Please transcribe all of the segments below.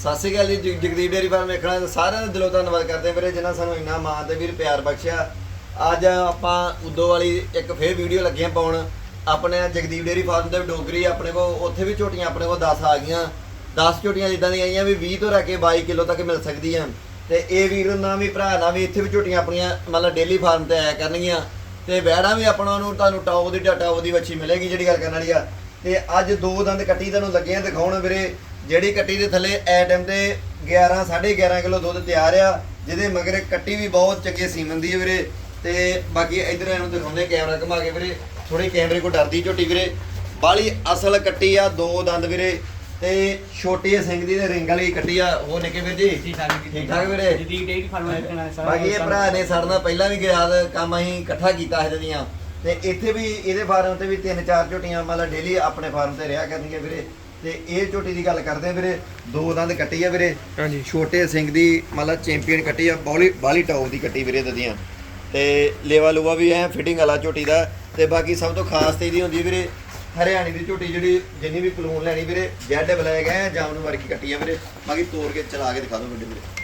ਸਤਿ ਸ਼੍ਰੀ ਅਕਾਲ ਜੀ ਜਗ- ਜਗਦੀਪ ਡੇਅਰੀ ਫਾਰਮ ਵੇਖਣਾ ਤੇ ਸਾਰਿਆਂ ਦਾ ਦਿਲੋਂ ਧੰਨਵਾਦ ਕਰਦੇ ਹਾਂ ਵੀਰੇ, ਜਿਨ੍ਹਾਂ ਸਾਨੂੰ ਇੰਨਾ ਮਾਣ ਤੇ ਵੀਰ ਪਿਆਰ ਬਖਸ਼ਿਆ। ਅੱਜ ਆਪਾਂ ਉਦੋਂ ਵਾਲੀ ਇੱਕ ਫੇਰ ਵੀਡੀਓ ਲੱਗੀਆਂ ਪਾਉਣ। ਆਪਣੇ ਜਗਦੀਪ ਡੇਅਰੀ ਫਾਰਮ ਤੇ ਡੋਗਰੀ ਆਪਣੇ ਕੋ ਉੱਥੇ ਵੀ ਝੋਟੀਆਂ ਆਪਣੇ ਕੋ 10 ਆ ਗਈਆਂ। 10 ਝੋਟੀਆਂ ਜਿੱਦਾਂ ਦੀਆਂ ਆਈਆਂ ਵੀ 20 ਤੋਂ ਲੈ ਕੇ 22 ਕਿਲੋ ਤੱਕ ਮਿਲ ਸਕਦੀਆਂ। ਤੇ ਇਹ ਵੀਰ ਨਾਲ ਵੀ, ਭਰਾ ਨਾਲ ਵੀ ਇੱਥੇ ਵੀ ਝੋਟੀਆਂ ਆਪਣੀਆਂ, ਮਤਲਬ ਡੇਲੀ ਫਾਰਮ ਤੇ ਆਇਆ ਕਰਨਗੀਆਂ। ਤੇ ਬੈੜਾ ਵੀ ਆਪਣਾ ਨੂੰ ਤੁਹਾਨੂੰ ਟੌਪ ਦੀ, ਟਾਪ ਉਹਦੀ ਵੱਛੀ ਮਿਲੇਗੀ ਜਿਹੜੀ ਗੱਲ ਕਰਨ ਵਾਲੀ ਆ। ਤੇ ਅੱਜ ਦੋ ਦੰਦ ਕੱਟੀ ਤੁਹਾਨੂੰ ਲੱਗੇ ਆ ਦਿਖਾਉਣ ਵੀਰੇ। ਜਿਹੜੀ ਕੱਟੀ ਦੇ ਥੱਲੇ ਐ ਟਾਈਮ ਤੇ 11 11.5 ਕਿਲੋ ਦੁੱਧ ਤਿਆਰ ਆ ਜਿਹਦੇ ਮਗਰ ਕੱਟੀ ਵੀ ਬਹੁਤ ਚੰਗੇ ਸੀਮਨ ਦੀ ਹੈ ਵੀਰੇ। ਤੇ ਬਾਕੀ ਇਧਰ ਇਹਨੂੰ ਦਿਖਾਉਂਦੇ ਕੈਮਰਾ ਘੁਮਾ ਕੇ ਵੀਰੇ। ਥੋੜੀ ਕੈਮਰੇ ਕੋ ਡਰਦੀ ਝੋਟੀ ਵੀਰੇ। ਬਾਲੀ ਅਸਲ ਕੱਟੀ ਆ ਦੋ ਦੰਦ ਵੀਰੇ। ਤੇ ਛੋਟੀ ਸਿੰਘ ਦੀ ਤੇ ਰਿੰਗ ਵਾਲੀ ਕੱਟੀ ਆ ਉਹ ਨਿੱਕੇ ਵੀਰ ਜੀ। ਠੀਕ ਠਾਕ ਜੀ ਵੀਰੇ? ਜਦੀਦ ਡੇਰੀ ਫਾਰਮ ਵੇਖਣਾ ਹੈ ਸਾਰਾ ਬਾਕੀ ਇਹ ਭਰਾ ਨੇ ਸਾਡੇ ਨਾਲ ਪਹਿਲਾਂ ਵੀ ਗਿਆ ਕੰਮ ਅਸੀਂ ਇਕੱਠਾ ਕੀਤਾ ਇਹਦੇ ਦੀਆਂ। ਤੇ ਇੱਥੇ ਵੀ ਇਹਦੇ ਫਾਰਮ ਤੇ ਵੀ ਤਿੰਨ ਚਾਰ ਝੋਟੀਆਂ ਮਤਲਬ ਡੇਲੀ ਆਪਣੇ ਫਾਰਮ ਤੇ ਰਿਹਾ ਕਰਨਗੀਆਂ ਵੀਰੇ। ਤੇ ਇਹ ਝੋਟੀ ਦੀ ਗੱਲ ਕਰਦੇ ਆ ਵੀਰੇ ਦੋ ਦੰਦ ਕੱਟੀ ਆ ਵੀਰੇ। ਹਾਂਜੀ। ਛੋਟੇ ਸਿੰਘ ਦੀ ਮਤਲਬ ਚੈਂਪੀਅਨ ਕੱਟੀ ਆ ਬੌਲੀ ਬਾਲੀ ਟੌਪ ਦੀ ਕੱਟੀ ਵੀਰੇ ਦਦੀਆਂ। ਤੇ ਲੇਵਾ ਲੂਵਾ ਵੀ ਐ ਫਿਟਿੰਗ ਵਾਲਾ ਝੋਟੀ ਦਾ। ਤੇ ਬਾਕੀ ਸਭ ਤੋਂ ਖਾਸ ਤੇ ਇਹਦੀ ਹੁੰਦੀ ਵੀਰੇ ਹਰਿਆਣੀ ਦੀ ਝੋਟੀ ਜਿਹੜੀ ਜਿੰਨੀ ਵੀ ਕਲੂਨ ਲੈਣੀ ਵੀਰੇ ਜੈਡ ਬਲੈਕ ਹੈ ਜਾਮ ਨੂੰ ਵਰਗੀ ਕੱਟੀ ਆ ਵੀਰੇ। ਬਾਕੀ ਤੋੜ ਕੇ ਚਲਾ ਕੇ ਦਿਖਾ ਦਿਓ ਵੱਡੇ ਵੀਰੇ।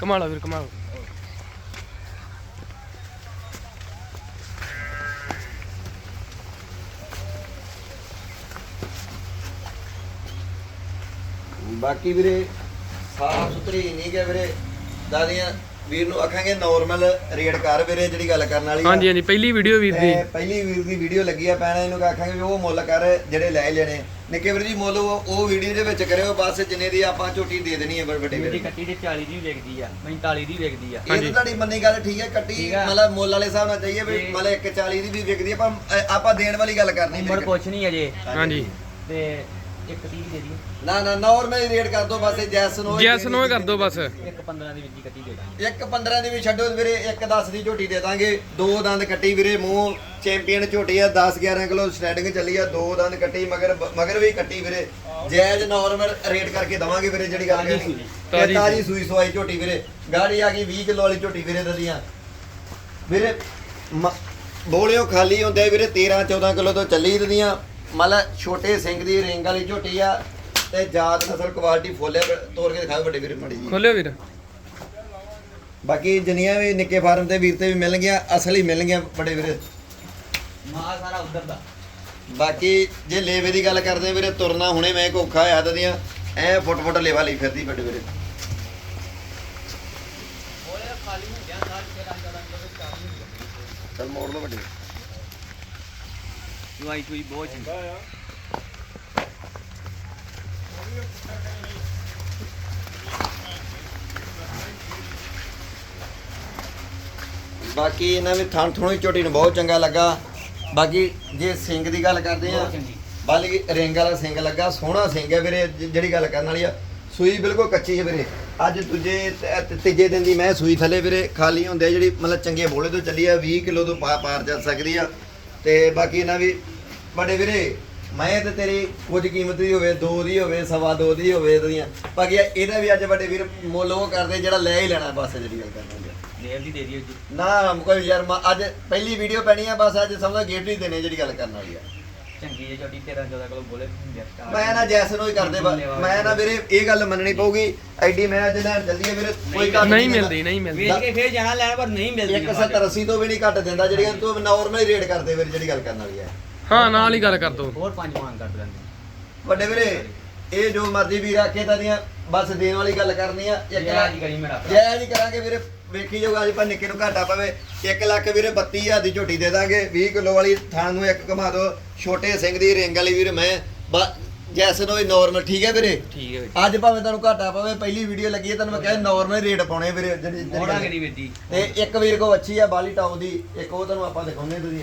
ਕਮਾਲਾ ਵੀਰ ਕਮਾਲ ਬਾਕੀ ਵੀਰੇ ਸਾਫ਼ ਸੁਥਰੀ ਨਹੀਂ ਕਿ ਵੀਰੇ ਦਾਦੀਆਂ ਵੀਰ ਨੂੰ ਆਖਾਂਗੇ ਨਾਰਮਲ ਰੇਟ ਕਰ ਵੀਰੇ ਜਿਹੜੀ ਗੱਲ ਕਰਨ ਵਾਲੀ ਆ। ਹਾਂਜੀ ਹਾਂਜੀ ਪਹਿਲੀ ਵੀਡੀਓ ਵੀਰ ਦੀ। ਤੇ ਪਹਿਲੀ ਵੀਰ ਦੀ ਵੀਡੀਓ ਲੱਗੀ ਆ ਪੈਣਾ ਇਹਨੂੰ ਆਖਾਂਗੇ ਵੀ ਉਹ ਮੁੱਲ ਕਰ ਜਿਹੜੇ ਲੈ ਲੈਣੇ। ਨਿੱਕੇ ਵੀਰ ਜੀ ਮੁੱਲ ਉਹ ਉਹ ਵੀਡੀਓ ਦੇ ਵਿੱਚ ਕਰਿਓ ਬਸ ਜਿੰਨੇ ਦੀ ਆਪਾਂ ਝੋਟੀ ਦੇ ਦੇਣੀ ਹੈ ਵੱਡੇ ਵੀਰੇ। ਕੱਟੀ ਤੇ 40 ਦੀ ਵਿਕਦੀ ਆ 45 ਦੀ ਵਿਕਦੀ ਆ। ਇਹ ਤਾਂ ਤੁਹਾਡੀ ਮੰਨੀ ਗੱਲ ਠੀਕ ਹੈ ਕੱਟੀ ਠੀਕ ਆ। ਮਤਲਬ ਮੁੱਲ ਵਾਲੇ ਹਿਸਾਬ ਨਾਲ ਚਾਹੀਏ ਵੀ ਤੇ- ਮਤਲਬ 140 ਦੀ ਵੀ ਵਿਕਦੀ ਅ, ਆਪਾਂ ਦੇਣ ਵਾਲੀ ਗੱਲ ਕਰਨੀ ਉਮਰ ਵੀਰੇ। ਕੁਛ ਨਹੀਂ ਅਜੇ ਹਾਂਜੀ। ਤੇ ਇੱਕ 30 ਦੇ ਦੀ ਨਾ ਨਾ ਨਾਰਮਲ ਰੇਟ ਕਰ ਦੋ ਬਸ ਜੈਸ ਨੂੰ ਜੈਸ ਨੂੰ ਹੀ ਕਰ ਦਿਓ ਬਸ। ਇੱਕ 15 ਦੀ ਵਿੱਚੀ ਕੱਟੀ ਦੇ ਦਾਂਗੇ। ਇੱਕ 15 ਦੀ ਵੀ ਛੱਡੋ ਵੀਰੇ ਇੱਕ 10 ਦੀ ਝੋਟੀ ਦੇ ਦਾਂਗੇ। ਦੋ ਦੰਦ ਕੱਟੀ ਵੀਰੇ ਮੂੰਹ ਚੈਂਪੀਅਨ ਝੋਟੀ ਆ 10 11 ਕਿਲੋ ਸਟੈਂਡਿੰਗ ਚੱਲੀ ਆ ਦੋ ਦੰਦ ਕੱਟੀ ਮਗਰ ਮਗਰ ਵੀ ਕੱਟੀ ਵੀਰੇ। ਜਾਇਜ਼ ਨਾਰਮਲ ਰੇਟ ਕਰਕੇ ਦਵਾਂਗੇ ਵੀਰੇ ਜਿਹੜੀ ਗੱਲ ਕਰਨੀ। ਤਾਜੀ ਤਾਜੀ ਸੂਈ। ਸਵਾਈ ਝੋਟੀ ਵੀਰੇ। ਗਾੜੀ ਆ ਗਈ 20 ਕਿਲੋ ਵਾਲੀ ਝੋਟੀ ਵੀਰੇ ਦਦੀਆਂ। ਵੀਰੇ ਬੋਲਿਓ ਖਾਲੀ ਹੁੰਦੇ ਵੀਰੇ 13 14 ਕਿਲੋ ਤੋਂ ਚੱਲੀ ਦਦੀਆਂ। ਮਤਲਬ ਛੋਟੇ ਸਿੰਘ ਦੀ ਰਿੰਗ ਵਾਲੀ ਝੋਟੀ ਆ ਤੇ ਜਾਤ ਨਸਲ ਕੁਆਲਿਟੀ ਫੁੱਲ ਆ ਤੋੜ ਕੇ ਦਿਖਾਓ ਵੱਡੇ ਵੀਰੇ ਮੜੀ ਜੀ ਖੋਲਿਓ ਵੀਰ। ਬਾਕੀ ਜਿੰਨੀਆਂ ਵੀ ਨਿੱਕੇ ਫਾਰਮ ਤੇ ਵੀਰ ਤੇ ਵੀ ਮਿਲਣਗੀਆਂ ਅਸਲੀ ਮਿਲਣਗੀਆਂ ਬੜੇ ਵੀਰੇ। ਮਾਂ ਸਾਰਾ ਉਧਰ ਦਾ। ਬਾਕੀ ਜੇ ਲੇਵੇ ਦੀ ਗੱਲ ਕਰਦੇ ਵੀਰੇ ਤੁਰਨਾ ਹੁਣੇ ਮੈਂ ਕੋਖਾ ਹੋਇਆ ਤਦੀਆਂ ਐ ਫੁੱਟ ਫੁੱਟ ਲੇਵਾ ਲਈ ਫਿਰਦੀ ਵੱਡੇ ਵੀਰੇ। ਹੋਇਆ ਖਾਲੀ ਹੋ ਗਿਆ ਨਾਲ 13 14 ਕਿਲੋ ਵਿੱਚ ਕਾਫੀ ਹੋ ਗਿਆ ਚਲ ਮੋੜ ਲਓ ਵੱਡੇ ਦਵਾਈ ਕੋਈ ਬਹੁਤ ਚੰਗਾ ਬਾਕੀ ਇਹਨਾਂ ਵੀ ਥਣ ਥਣੋਂ ਹੀ ਝੋਟੀ ਨੂੰ ਬਹੁਤ ਚੰਗਾ ਲੱਗਾ। ਬਾਕੀ ਜੇ ਸਿੰਘ ਦੀ ਗੱਲ ਕਰਦੇ ਆ ਬਹੁਤ ਚੰਗੀ। ਬਾਲੀ ਰਿੰਗ ਵਾਲਾ ਸਿੰਘ ਲੱਗਾ ਸੋਹਣਾ ਸਿੰਘ ਹੈ ਵੀਰੇ ਜ- ਜਿਹੜੀ ਗੱਲ ਕਰਨ ਵਾਲੀ ਆ। ਸੂਈ ਬਿਲਕੁਲ ਕੱਚੀ ਹੈ ਵੀਰੇ। ਅੱਜ ਦੂਜੇ ਤ- ਤ- ਤੀਜੇ ਦਿਨ ਦੀ ਮੈਂ ਸੂਈ ਥੱਲੇ ਵੀਰੇ ਖਾਲੀ ਹੁੰਦੇ ਆ ਜਿਹੜੀ ਮਤਲਬ ਚੰਗੇ ਬੋਲੇ ਤੋਂ ਚੱਲੀ ਆ 20 ਕਿਲੋ ਤੋਂ ਪਾ- ਪਾਰ ਜਾ ਸਕਦੀ ਆ। ਤੇ ਬਾਕੀ ਇਹਨਾਂ ਵੀ ਬੜੇ ਵੀਰੇ ਮੈਂ ਤੇ ਤੇਰੀ ਕੁਝ ਕੀਮਤ ਦੀ ਹੋਵੇ ਦੋ ਦੀ ਹੋਵੇ ਸਵਾ ਦੋ ਦੀ ਹੋਵੇ ਇਹਦੀਆਂ। ਬਾਕੀ ਇਹਦਾ ਵੀ ਅੱਜ ਵੱਡੇ ਵੀਰ ਮੁੱਲ ਉਹ ਕਰਦੇ ਜਿਹੜਾ ਲੈ ਹੀ ਲੈਣਾ ਬਸ ਜਿਹੜੀ ਗੱਲ ਕਰਨੀ ਆ। ਦੇਰ ਦੀ ਦੇ ਦਿਓ ਜੀ। ਨਾ ਕੋਈ ਯਾਰ ਮੈਂ ਅੱਜ ਪਹਿਲੀ ਵੀਡੀਓ ਪੈਣੀ ਆ ਬਸ ਅੱਜ ਸਮਝੋ ਗਿਫਟ ਹੀ ਦੇਣੇ ਜਿਹੜੀ ਗੱਲ ਕਰਨ ਵਾਲੀ ਆ। ਚੰਗੀ ਜੇ ਛੋਟੀ 13 14 ਕਿਲੋ ਬੋਲੇ ਹੁੰਦੇ ਆ start। ਮੈਂ ਨਾ ਜੈਸ ਨੂੰ ਹੀ ਕਰਦੇ ਬਸ। ਮੈਂ ਨਾ ਵੀਰੇ ਇਹ ਗੱਲ ਮੰਨਣੀ ਪਊਗੀ। ਐਡੀ ਮੈਂ ਅੱਜ ਲੈਣ ਜਲਦੀ ਹੈ ਵੀਰੇ ਕੋਈ ਘੱਟ ਨਹੀਂ ਦਿੰਦਾ। ਮਿਲਦੀ ਨਹੀਂ ਮਿਲਦੀ। ਵੇਚ ਕੇ ਫੇਰ ਜਾਣਾ ਲੈਣ ਪਰ ਨਹੀਂ ਮਿਲਦੀ ਇੱਕ 70 80 ਤੋਂ ਵੀ ਨਹੀਂ ਘੱਟ ਦਿੰਦਾ ਜਿਹੜੀਆਂ ਤੂੰ ਨਾਰਮਲ ਹੀ ਰੇਟ ਕਰਦੇ ਵੀਰੇ ਜਿਹੜੀ ਗੱਲ ਕਰਨ ਵਾਲੀ ਹੈ ਹਾਂ ਨਾਲ ਹੀ ਗੱਲ ਕਰ ਦੋ। ਹੋਰ ਪੰਜ ਮੰਗ ਕਰ ਦਿੰਦੇ ਵੱਡੇ ਵੀਰੇ ਇਹ ਜੋ ਮਰਜ਼ੀ ਵੀਰ ਆਖੇ ਤਾਂ ਦੀਆਂ ਬਸ ਦੇਣ ਵਾਲੀ ਗੱਲ ਕਰਨੀ ਆ ਇੱਕ ਜੈ ਜੀ ਕਰੀ ਮੇਰਾ ਭਰਾ। ਜੈ ਜੀ ਕਰਾਂਗੇ ਵੀਰੇ। ਵੇਖੀ ਜਾਊਗਾ ਅੱਜ ਪਰ ਨਿੱਕੇ ਨੂੰ ਘਾਟਾ ਪਵੇ। 1 ਲੱਖ ਵੀਰੇ 32000 ਦੀ ਝੋਟੀ ਦੇ ਦਾਂਗੇ 20 ਕਿਲੋ ਵਾਲੀ ਥਾਂ ਨੂੰ ਇੱਕ ਘੁਮਾ ਦਿਓ। ਛੋਟੇ ਸਿੰਘ ਦੀ ਰਿੰਗ ਵਾਲੀ ਵੀਰ ਮੈਂ। ਜੈਸਨ ਹੋਈ ਨਾਰਮਲ ਠੀਕ ਹੈ ਵੀਰੇ? ਠੀਕ ਹੈ ਅੱਜ ਭਾਵੇਂ ਤੁਹਾਨੂੰ ਘਾਟਾ ਪਵੇ ਪਹਿਲੀ ਵੀਡੀਓ ਲੱਗੀ ਹੈ ਤੁਹਾਨੂੰ ਮੈਂ ਕਿਹਾ ਨਾਰਮਲ ਰੇਟ ਪਾਉਣੇ ਵੀਰੇ ਜਿਹੜੀ ਗੱਲ- ਨਹੀਂ ਵੀਰ ਜੀ? ਤੇ ਇੱਕ ਵੀਰ ਕੋ ਅੱਛੀ ਆ ਬਾਲੀ ਟਾਉ ਦੀ। ਇੱਕ ਉਹ ਤੁਹਾਨੂੰ ਆਪਾਂ ਦਿਖਾਉਂਦੇ ਤੁਸੀਂ।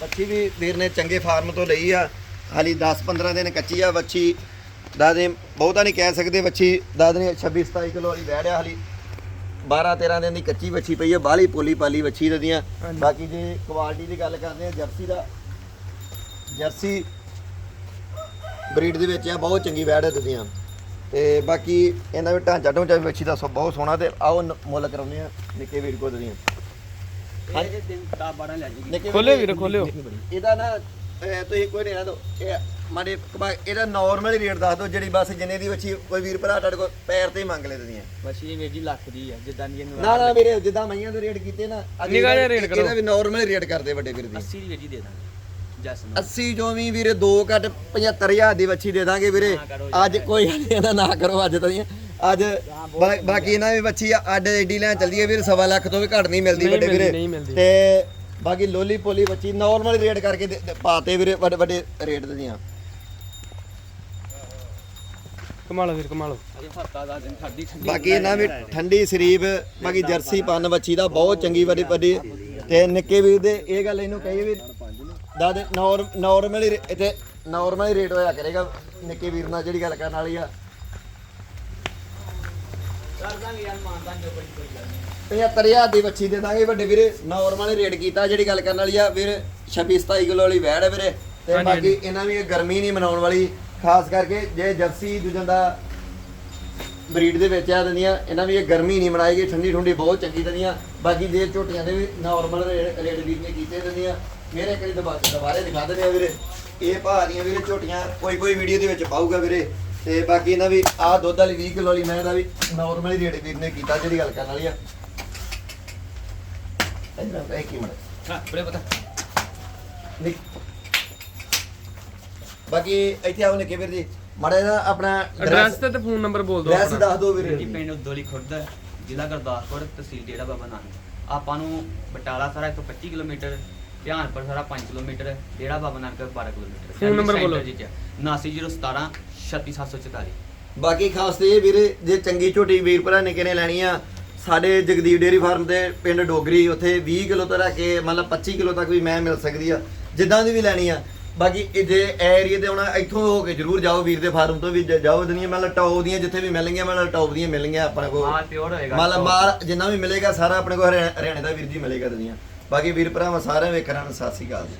ਬੱਚੀ ਵੀ ਵੀਰ ਨੇ ਚੰਗੇ ਫਾਰਮ ਤੋਂ ਲਈ ਆ। ਹਾਲੀ 10 15 ਦਿਨ ਕੱਚੀ ਆ ਬੱਚੀ ਦਾਦੇ ਬਹੁਤਾ ਨਹੀਂ ਕਹਿ ਸਕਦੇ ਬੱਚੀ ਦਾਦੇ ਨੇ 26 27 ਕਿਲੋ ਵਾਲੀ ਵਹਿੜਿਆ ਹਾਲੀ। 12 13 ਦਿਨ ਦੀ ਕੱਚੀ ਵੱਛੀ ਪਈ ਹੈ ਬਾਹਲੀ ਪੋਲੀ ਪਾਲੀ ਵੱਛੀ ਦਦੀਆਂ। ਬਾਕੀ ਜੇ ਕੁਆਲਿਟੀ ਦੀ ਗੱਲ ਕਰਦੇ ਆ ਜਰਸੀ ਦਾ ਜਰਸੀ ਬਰੀਡ ਦੇ ਵਿੱਚ ਆ ਬਹੁਤ ਚੰਗੀ ਵੈੜ ਹੈ ਦਦੀਆਂ ਤੇ ਬਾਕੀ ਇਹਦਾ ਵੀ ਢਾਂਚਾ ਢੋਂਚਾ ਵੀ ਵੱਛੀ ਦਾ ਸੋ- ਬਹੁਤ ਸੋਹਣਾ ਤੇ ਆਓ ਮੁੱਲ ਕਰਾਉਂਦੇ ਆ ਨਿੱਕੇ ਵੀਰ ਕੋ ਦਦੀਆਂ ਇਹ ਦਿਨ 10 12 ਲੈ ਜੂਗੀ ਨਿੱਕੇ ਖੋਲਿਓ ਵੀਰ ਵੀਰ, ਖੋਲਿਓ। ਇਹਦਾ ਨਾ ਅਹ ਤੁਸੀਂ ਕੋਈ ਨਹੀਂ ਨਾ ਦੋ ਇਹ ਮਾਰੇ ਕਬਾ- ਇਹਦਾ ਨਾਰਮਲ ਰੇਟ ਦੱਸ ਦਿਓ ਜਿਹੜੀ ਬਸ ਜਿੰਨੇ ਦੀ ਵੱਛੀ ਕੋਈ ਵੀਰ ਭਰਾ ਤੁਹਾਡੇ ਕੋਲ ਪੈਰ ਤੇ ਹੀ ਮੰਗ ਲੈ ਦਦੀਆਂ ਮਸ਼ੀਨ ਵੀਰ ਜੀ ਲੱਖ ਦੀ ਆ ਜਿੱਦਾਂ ਦੀ ਇਹਨੂੰ ਨਾ ਨਾ ਵੀਰੇ ਜਿੱਦਾਂ ਮਈਆਂ ਦੇ ਰੇਟ ਕੀਤੇ ਨਾ ਅਗਲੀ ਨਿੱਘਾ ਜਿਹਾ ਰੇਟ ਕਰੋ। ਇਹਦਾ ਵੀ ਨਾਰਮਲ ਰੇਟ ਕਰਦੇ ਵੱਡੇ ਵੀਰ ਦੀ 80 ਦੀ ਵੀਰ ਜੀ ਦੇ ਦਾਂਗੇ ਜਸ ਨੂੰ। 80 ਜੋ ਵੀ ਵੀਰੇ 2 ਘੱਟ 75000 ਦੀ ਵੱਛੀ ਦੇ ਦਾਂਗੇ ਵੀਰੇ। ਨਾ ਕਰੋ ਅੱਜ ਕੋਈ ਇਹਦਾ ਨਾ ਕਰੋ ਅੱਜ ਤਾਂ ਨਹੀਂ ਅੱਜ ਬਾ- ਬਾਕੀ ਇਹਨਾਂ ਦੀ ਵੱਛੀ ਆ, ਅੱਡ ਏਡੀ ਲੈਣ ਚੱਲਦੀ ਹੈ ਵੀਰ ਸਵਾ ਲੱਖ ਤੋਂ ਵੀ ਘੱਟ ਨਹੀਂ ਮਿਲਦੀ ਨਹੀਂ ਵੱਡੇ ਮਿਲਦੀ, ਵੀਰੇ। ਨਹੀਂ ਮਿਲਦੀ। ਤੇ ਬਾਕੀ ਲੋਲੀ ਪੋਲੀ ਵੱਛੀ ਨਾਰਮਲ ਰੇਟ ਕਰਕੇ ਦੇ- ਦੇ- ਪਾਤੇ ਵੀਰੇ ਵੱਡੇ ਵੱਡੇ ਰੇਟ ਦੀਆਂ। ਕਮਾਲੋ ਵੀਰ ਕਮਾਲੋ ਅਜੇ ਹਫਤਾ ਦਾ ਦਿਨ ਠੱਡੀ ਠੰਡੀ ਬਾਕੀ ਇਹਨਾਂ ਵੀ ਠੰਡੀ ਸਰੀਬ ਬਾਕੀ ਜਰਸੀ ਪੰਨ ਵੱਛੀ ਦਾ ਬਹੁਤ ਚੰਗੀ ਵੱਡੀ ਵੱਡੀ ਤੇ ਨਿੱਕੇ ਵੀਰ ਦੇ ਇਹ ਗੱਲ ਇਹਨੂੰ ਕਹੀ ਵੀ ਦਾਦੇ ਨਾਰਮਲ ਹੀ ਇੱਥੇ ਨਾਰਮਲ ਹੀ ਰੇਟ ਹੋਇਆ ਕਰੇਗਾ ਨਿੱਕੇ ਵੀਰ ਨਾਲ ਜਿਹੜੀ ਗੱਲ ਕਰਨ ਵਾਲੀ ਆ। ਕਰ ਦਾਂਗੇ ਯਾਰ ਮਾਨਦਾਂ ਜੋ ਬੜੀ ਕੋਈ ਗੱਲ ਨਹੀਂ। 75000 ਦੀ ਵੱਛੀ ਦੇ ਦਾਂਗੇ ਵੱਡੇ ਵੀਰੇ ਨਾਰਮਲ ਰੇਟ ਕੀਤਾ ਜਿਹੜੀ ਗੱਲ ਕਰਨ ਵਾਲੀ ਆ ਵੀਰ 26 27 ਕਿਲੋ ਵਾਲੀ ਵੈੜ ਹੈ ਵੀਰੇ। ਤੇ ਹਾਂਜੀ, ਬਾਕੀ ਇਹਨਾਂ ਵੀ ਇਹ ਗਰਮੀ ਨਹੀਂ ਮਨਾਉਣ ਵਾਲੀ ਖਾਸ ਕਰਕੇ ਜੇ ਜਰਸੀ ਦੂਜਿਆਂ ਦਾ ਬਰੀਡ ਦੇ ਵਿੱਚ ਆ ਦਿੰਦੀਆਂ ਇਹਨਾਂ ਵੀ ਇਹ ਗਰਮੀ ਨਹੀਂ ਮਨਾਏਗੀ ਠੰਡੀ ਠੰਡੀ ਬਹੁਤ ਚੰਗੀ ਦਿੰਦੀਆਂ। ਬਾਕੀ ਜੇ ਝੋਟੀਆਂ ਦੇ ਵੀ ਨਾਰਮਲ ਰੇਟ ਵੀਰ ਨੇ ਕੀਤੇ ਦਿੰਦੀਆਂ। ਮੇਰੇ ਕਰੀ ਦੁਬਾਰਾ ਦੁਬਾਰੇ ਦਿਖਾ ਦਿੰਦੇ ਆ ਵੀਰੇ। ਇਹ ਭਾਅ ਦੀਆਂ ਵੀਰੇ ਝੋਟੀਆਂ ਕੋਈ ਕੋਈ ਵੀਡੀਓ ਦੇ ਵਿੱਚ ਪਾਊਗਾ ਵੀਰੇ। ਤੇ ਬਾਕੀ ਇਹਨਾਂ ਵੀ ਆਹ ਦੁੱਧ ਵਾਲੀ 20 ਕਿਲੋ ਵਾਲੀ ਮੈਂ ਦਾ ਵੀ ਨਾਰਮਲ ਰੇਟ ਵੀਰ ਨੇ ਕੀਤਾ ਜਿਹੜੀ ਗੱਲ ਕਰਨ ਵਾਲੀ ਆ। ਇਧਰ ਇੱਕ ਹੀ ਮਿੰਟ। ਹਾਂ ਬੜੇ ਪਤਾ। ਨਿਕ। ਬਾਕੀ ਇੱਥੇ ਆਓ ਨਿੱਕੇ ਵੀਰ ਜੀ। ਮਾੜਾ ਜਿਹਾ ਆਪਣਾ ਐਡਰੈਸ ਤੇ ਤੇ ਫੋਨ ਨੰਬਰ ਬੋਲ ਦਿਓ ਐਡਰੈਸ ਦੱਸ ਦਿਓ ਜੀ ਵੀਰੇ ਪਿੰਡ ਉਦੋਲੀ ਖੁਰਦ ਜ਼ਿਲ੍ਹਾ ਗੁਰਦਾਸਪੁਰ ਤਹਿਸੀਲ ਡੇਰਾ ਬਾਬਾ ਨਾਨਕ। ਆਪਾਂ ਨੂੰ ਬਟਾਲਾ ਸਾਰਾ ਇੱਥੋਂ 25 ਕਿਲੋਮੀਟਰ ਧਿਆਨਪੁਰ ਸਾਰਾ 5 kilometre Dera Baba Nanak 12 kilometre. Phone number ਬੋਲੋ। 7917 36744 ਬਾਕੀ ਖਾਸ ਤੇ ਇਹ ਵੀਰੇ ਜੇ ਚੰਗੀ ਝੋਟੀ ਵੀਰ ਭਰਾ ਨਿੱਕੇ ਨੇ ਲੈਣੀ ਆ ਸਾਡੇ ਜਗਦੀਪ ਡੇਰੀ ਫਾਰਮ ਦੇ ਪਿੰਡ ਡੋਗਰੀ ਉੱਥੇ 20 ਕਿਲੋ ਤੋਂ ਲੈ ਕੇ ਮਤਲਬ 25 ਕਿਲੋ ਤੱਕ ਵੀ ਮੈਂ ਮਿਲ ਸਕਦੀ ਆ ਜਿੱਦਾਂ ਦੀ ਵੀ ਲੈਣੀ ਆ। ਬਾਕੀ ਇਹ ਜੇ ਏਰੀਆ ਤੇ ਆਉਣਾ ਇੱਥੋਂ ਹੋ ਕੇ ਜਰੂਰ ਜਾਓ ਵੀਰ ਦੇ ਫਾਰਮ ਤੋਂ ਵੀ ਜ- ਜਾਓ ਦਨੀਆਂ ਮਤਲਬ ਟੌਪ ਦੀਆਂ ਜਿੱਥੇ ਵੀ ਮਿਲਣਗੀਆਂ ਮਤਲਬ ਟੌਪ ਦੀਆਂ ਮਿਲਣਗੀਆਂ ਆਪਣੇ ਕੋਲ। ਮਾਲ ਪਿਓਰ ਹੋਏਗਾ ਮਤਲਬ ਮਾਲ ਜਿੰਨਾ ਵੀ ਮਿਲੇਗਾ ਸਾਰਾ ਆਪਣੇ ਕੋਲ ਹਰਿਆ- ਹਰਿਆਣੇ ਦਾ ਵੀਰ ਜੀ ਮਿਲੇਗਾ ਦੁਨੀਆ ਬਾਕੀ ਵੀਰ ਭਰਾਵਾਂ ਸਾਰਿਆਂ ਵੇਖਣਾ ਨੂੰ ਸਤਿ ਸ੍ਰੀ ਅਕਾਲ ਜੀ।